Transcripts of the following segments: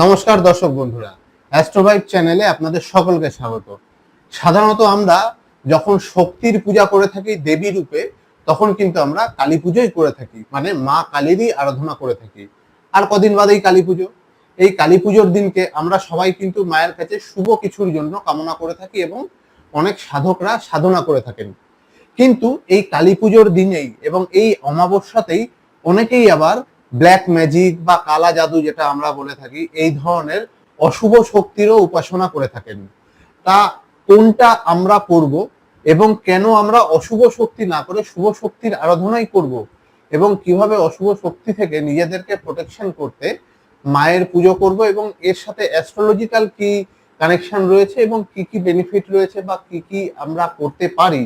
নমস্কার দর্শক বন্ধুরা অ্যাস্ট্রোভাইব চ্যানেলে আপনাদের সকলকে স্বাগত। সাধারণত আমরা যখন শক্তির পূজা করে থাকি দেবী রূপে, তখন কিন্তু আমরা কালী পুজোই করে থাকি মানে মা কালীরই আরাধনা করে থাকি। আর কদিন বাদেই কালী পুজো। এই কালী পুজোর দিনকে আমরা সবাই কিন্তু মায়ের কাছে শুভ কিছুর জন্য কামনা করে থাকি এবং অনেক সাধকরা সাধনা করে থাকেন। কিন্তু এই কালী পুজোর দিনেই এবং এই অমাবস্যাতেই অনেকেই আবার ব্ল্যাক ম্যাজিক বা কালা জাদু যেটা আমরা বলে থাকি, এই ধরনের অশুভ শক্তিরও উপাসনা করে থাকেন। তা কোনটা আমরা করব এবং কেন আমরা অশুভ শক্তি না করে শুভ শক্তির আরাধনাই করব এবং কীভাবে অশুভ শক্তি থেকে নিজেদেরকে প্রোটেকশন করতে মায়ের পুজো করব এবং এর সাথে অ্যাস্ট্রোলজিক্যাল কি কানেকশন রয়েছে এবং কি কি বেনিফিট রয়েছে বা কি কি আমরা করতে পারি,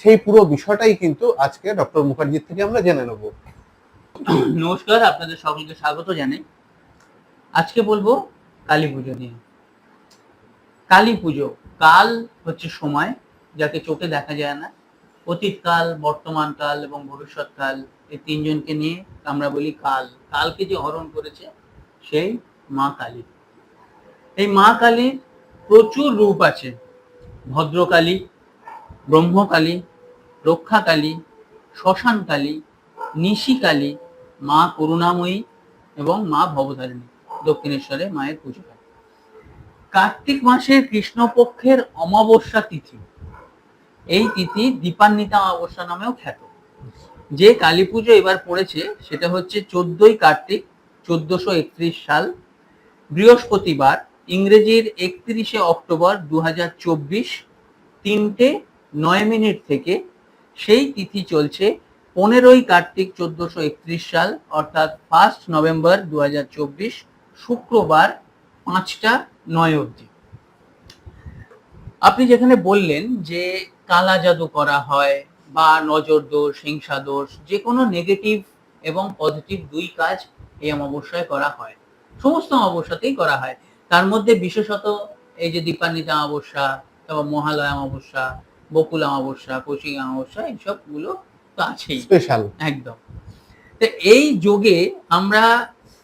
সেই পুরো বিষয়টাই কিন্তু আজকে ডক্টর মুখার্জির থেকে আমরা জেনে নেব। নমস্কার, আপনাদের সকলকে স্বাগত জানাই। আজকে বলব কালী পুজো নিয়ে। কালী পুজো, কাল হচ্ছে সময়, যাকে চোখে দেখা যায় না। অতীতকাল বর্তমানকাল এবং ভবিষ্যৎকাল এই তিনজনকে নিয়ে আমরা বলি কাল। কালকে যে হরণ করেছে, সেই মা কালী। এই মা কালীর প্রচুর রূপ আছে। ভদ্রকালী, ব্রহ্মকালী, রক্ষাকালী, শ্মশানকালী, নিশিকালী মা করুণাময়ী এবং মা ভবধারিণী, দক্ষিণেশ্বরে মায়ের পুজো হয়। কার্তিক মাসের কৃষ্ণপক্ষের অমাবস্যা তিথি। এই তিথি দীপান্বিতা অমাবস্যা নামেও খ্যাত। যে কালী পুজো এবার পড়েছে, সেটা হচ্ছে চোদ্দই কার্তিক, চোদ্দশো একত্রিশ সাল, বৃহস্পতিবার, ইংরেজির একত্রিশে অক্টোবর দু হাজার চব্বিশ, তিনটে নয় মিনিট থেকে সেই তিথি চলছে পনেরোই কার্তিক চোদ্দশো একত্রিশ সাল, অর্থাৎ ফার্স্ট নভেম্বর দু হাজার চব্বিশ, শুক্রবার পাঁচটা নয় অবধি। আপনি যেখানে বললেন যে কালা জাদু করা হয় বা নজর দোষ, হিংসা দোষ, যে কোনো নেগেটিভ এবং পজিটিভ দুই কাজ এই অমাবস্যায় করা হয়। সমস্ত অমাবস্যাতেই করা হয়। তার মধ্যে বিশেষত এই যে দীপান্বিতা অমাবস্যা, তারপর মহালয়া অমাবস্যা, বকুল অমাবস্যা, কৌশিক অমাবস্যা এইসবগুলো তো আছেই। স্পেশাল একদম। তো এই যোগে আমরা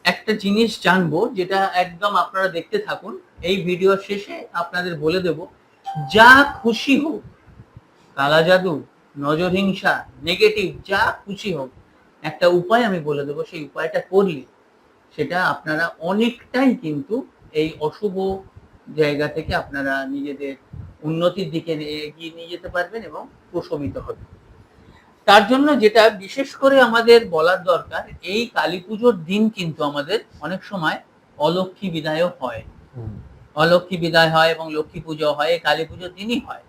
একটা জিনিস জানব যেটা একদম আপনারা দেখতে থাকুন। এই ভিডিও শেষে আপনাদের বলে দেব যা খুশি হোক কালা জাদু নজর হিংসা নেগেটিভ যা খুশি হোক একটা উপায় আমি বলে দেবো সেই উপায়টা করলে সেটা আপনারা অনেকটাই কিন্তু এই অশুভ জায়গা থেকে আপনারা নিজেদের উন্নতির দিকে এগিয়ে নিয়ে যেতে পারবেন এবং প্রশমিত হবে তার জন্য যেটা বিশেষ করে আমাদের বলার দরকার এই কালী পুজোর দিন কিন্তু আমাদের অনেক সময় অলক্ষী বিদায়ও হয়। অলক্ষী বিদায় হয় এবং লক্ষ্মী পুজো হয় কালী পুজোর দিনই হয়।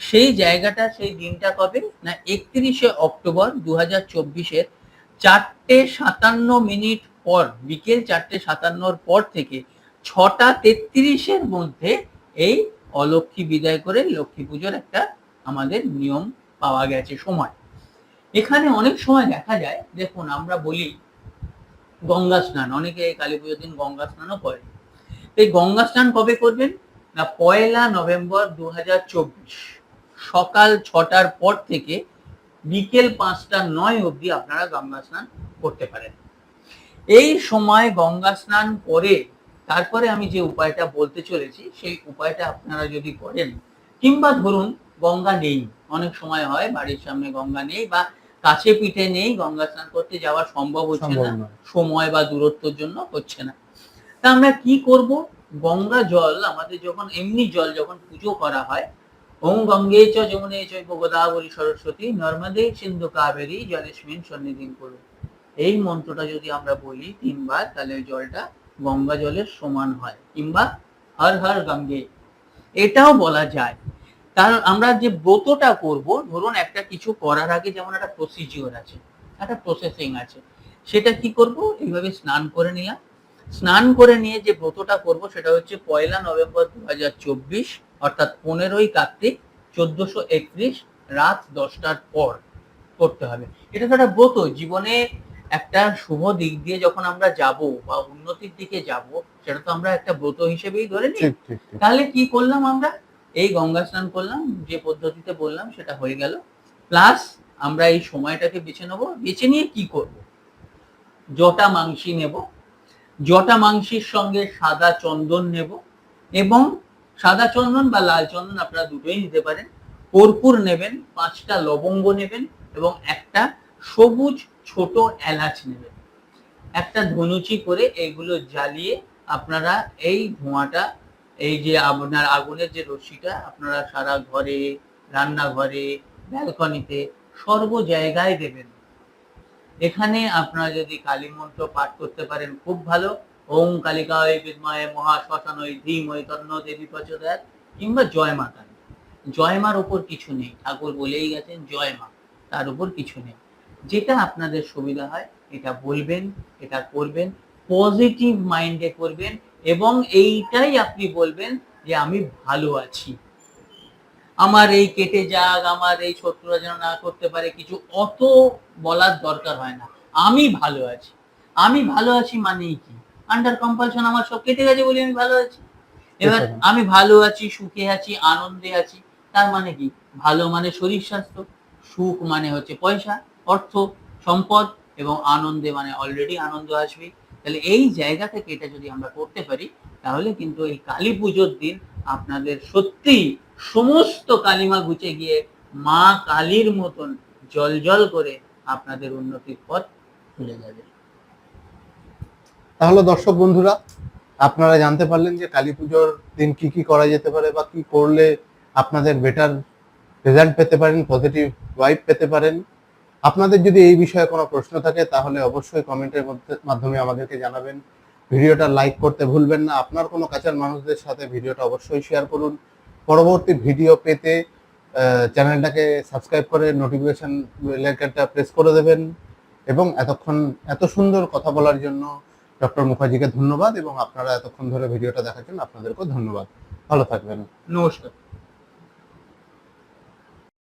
সেই জায়গাটা সেই দিনটা কবে? না একত্রিশে অক্টোবর দু হাজার চব্বিশের চারটে সাতান্ন মিনিট পর বিকেল চারটে সাতান্নর পর থেকে ছটা তেত্রিশের মধ্যে এই অলক্ষী বিদায় করে লক্ষ্মী পুজোর একটা আমাদের নিয়ম পাওয়া গেছে সময়। এখানে অনেক সময় দেখা যায়, দেখুন আমরা বলি গঙ্গা স্নান, অনেকে কালী পুজোর দিন গঙ্গা স্নানও করে এই গঙ্গা স্নান কবে করবেন? না, পয়লা নভেম্বর দু সকাল ছটার পর থেকে বিকেল পাঁচটা নয় অবধি আপনারা গঙ্গা স্নান করতে পারেন। এই সময় গঙ্গা স্নান করে তারপরে আমি যে উপায়টা বলতে চলেছি, সেই উপায়টা আপনারা যদি করেন, কিংবা ধরুন গঙ্গা নেই, অনেক সময় হয় বাড়ির সামনে গঙ্গা নেই বা কাছে পিঠে নেই গঙ্গা স্নান করতে যাওয়া সম্ভব হচ্ছে না। সময় বা দূরত্বের জন্য হচ্ছে না। তা আমরা কি করব? গঙ্গা জল আমাদের যখন এমনি জল যখন পুজো করা হয় ওম গঙ্গে চ যমুনে চৈব গোদাবরী সরস্বতী নর্মদে সিন্ধু কাবেরী জলেস্মিন সন্নিধিন করুন। এই মন্ত্রটা যদি আমরা বলি তিনবার তাহলে ওই জলটা গঙ্গা জলের সমান হয় কিংবা হর হর গঙ্গে। এটাও বলা যায়। কারণ আমরা যে ব্রতটা করব ধরুন একটা কিছু করার আগে যেমন একটা প্রসিজিওর আছে একটা প্রসেসিং আছে সেটা কি করব? এইভাবে স্নান করে নিলাম। স্নান করে নিয়ে যে ব্রতটা করব সেটা হচ্ছে পয়লা নভেম্বর দু অর্থাৎ পনেরোই কার্তিক চোদ্দশো একত্রিশ রাত দশটার পর করতে হবে। এটা তো একটা ব্রত জীবনে একটা শুভ দিক দিয়ে যখন আমরা যাব বা উন্নতির দিকে যাব সেটা তো আমরা একটা ব্রত হিসেবেই ধরে নিই। তাহলে কি করলাম আমরা? এই গঙ্গা স্নান করলাম, যে পদ্ধতিতে বললাম সেটা হয়ে গেল। প্লাস আমরা এই সময়টাকে বেছে নেব। বেছে নিয়ে কি করব? জটা মাংসি নেব জটা মাংসের সঙ্গে সাদা চন্দন নেব এবং সাদা চন্দন বা লাল চন্দন আপনারা দুটোই নিতে পারেন। কর্পূর নেবেন, পাঁচটা লবঙ্গ নেবেন এবং একটা সবুজ ছোট এলাচ নেবেন। একটা ধনুচি করে এইগুলো জ্বালিয়ে আপনারা এই ধোঁয়াটা এই যে আপনার আগুনের যে রশ্মিটা, আপনারা সারা ঘরে, রান্নাঘরে, ব্যালকনিতে সর্ব জায়গায় দেবেন। এখানে আপনারা যদি কালী মন্ত্র পাঠ করতে পারেন, খুব ভালো। ওম কালিকায় বিদ্ময়ে মহা শ্মশানয় ধীময় তন্ন দেবী প্রচোদয়াত। কিংবা জয় মাতা জয় মার ওপর কিছু নেই। ঠাকুর বলেই গেছেন, জয় মা। তার উপর কিছু নেই। যেটা আপনাদের সুবিধা হয়, এটা বলবেন, এটা করবেন। পজিটিভ মাইন্ডে করবেন এবং এইটাই আপনি বলবেন যে আমি ভালো আছি। আমার এই কেটে যাক আমার এই শত্রুরা যেন না করতে পারে কিছু অত বলার দরকার হয় না। আমি ভালো আছি। আমি ভালো আছি মানেই কি? আন্ডার কম্পালশন আমার সব কেটে গেছে বলে আমি ভালো আছি। এবার আমি ভালো আছি সুখে আছি আনন্দে আছি তার মানে কি? ভালো মানে শরীর স্বাস্থ্য সুখ মানে হচ্ছে পয়সা অর্থ সম্পদ এবং আনন্দে মানে অলরেডি আনন্দ আসবে তাহলে এই জায়গা থেকে এটা যদি আমরা করতে পারি, তাহলে কিন্তু এই কালী পুজোর দিন আপনাদের সত্যি সমস্ত কালিমা ঘুচে গিয়ে মা কালীর মতন জল জল করে আপনাদের উন্নতির পথ খুলে যাবে। তাহলে দর্শক বন্ধুরা, আপনারা জানতে পারলেন যে কালী পুজোর দিন কি কি করা যেতে পারে বা কি করলে আপনাদের বেটার রেজাল্ট পেতে পারেন পজিটিভ ভাইব পেতে পারেন। আপনাদের যদি এই বিষয়ে কোনো প্রশ্ন থাকে, তাহলে অবশ্যই কমেন্টের মধ্যে মাধ্যমে আমাদেরকে জানাবেন। ভিডিওটা লাইক করতে ভুলবেন না। আপনার কোনো কাছের মানুষদের সাথে ভিডিওটা অবশ্যই শেয়ার করুন। পরবর্তী ভিডিও পেতে চ্যানেলটাকে সাবস্ক্রাইব করে নোটিফিকেশন বেলাইকনটা প্রেস করে দেবেন। এবং এতক্ষণ এত সুন্দর কথা বলার জন্য ডক্টর মুখার্জিকে ধন্যবাদ এবং আপনারা এতক্ষণ ধরে ভিডিওটা দেখার জন্য আপনাদেরকেও ধন্যবাদ। ভালো থাকবেন। নমস্কার।